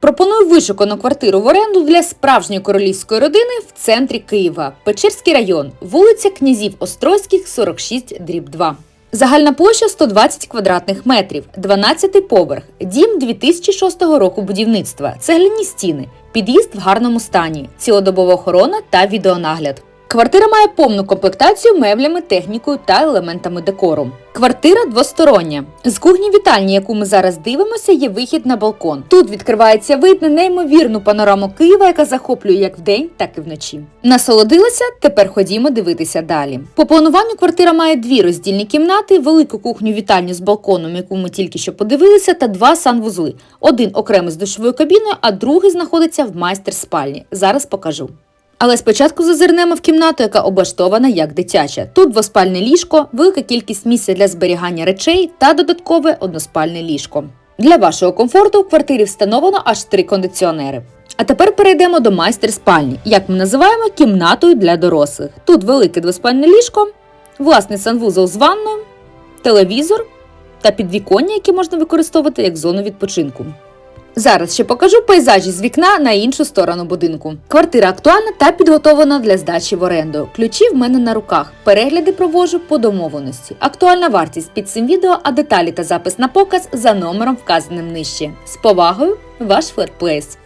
Пропоную вишукану квартиру в оренду для справжньої королівської родини в центрі Києва, Печерський район, вулиця Князів Острозьких, 46, дріб 2. Загальна площа 120 квадратних метрів, 12 поверх, дім 2006 року будівництва, цегляні стіни, під'їзд в гарному стані, цілодобова охорона та відеонагляд. Квартира має повну комплектацію меблями, технікою та елементами декору. Квартира двостороння. З кухні вітальні, яку ми зараз дивимося, є вихід на балкон. Тут відкривається вид на неймовірну панораму Києва, яка захоплює як вдень, так і вночі. Насолодилися? Тепер ходімо дивитися далі. По плануванню квартира має дві роздільні кімнати, велику кухню вітальню з балконом, яку ми тільки що подивилися, та два санвузли. Один окремо з душовою кабіною, а другий знаходиться в майстер-спальні. Зараз покажу. Але спочатку зазирнемо в кімнату, яка облаштована як дитяча. Тут двоспальне ліжко, велика кількість місця для зберігання речей та додаткове односпальне ліжко. Для вашого комфорту в квартирі встановлено аж три кондиціонери. А тепер перейдемо до майстер-спальні, як ми називаємо кімнатою для дорослих. Тут велике двоспальне ліжко, власний санвузол з ванною, телевізор та підвіконня, які можна використовувати як зону відпочинку. Зараз ще покажу пейзажі з вікна на іншу сторону будинку. Квартира актуальна та підготовлена для здачі в оренду. Ключі в мене на руках. Перегляди проводжу по домовленості. Актуальна вартість під цим відео, а деталі та запис на показ за номером вказаним нижче. З повагою, ваш флетплейс.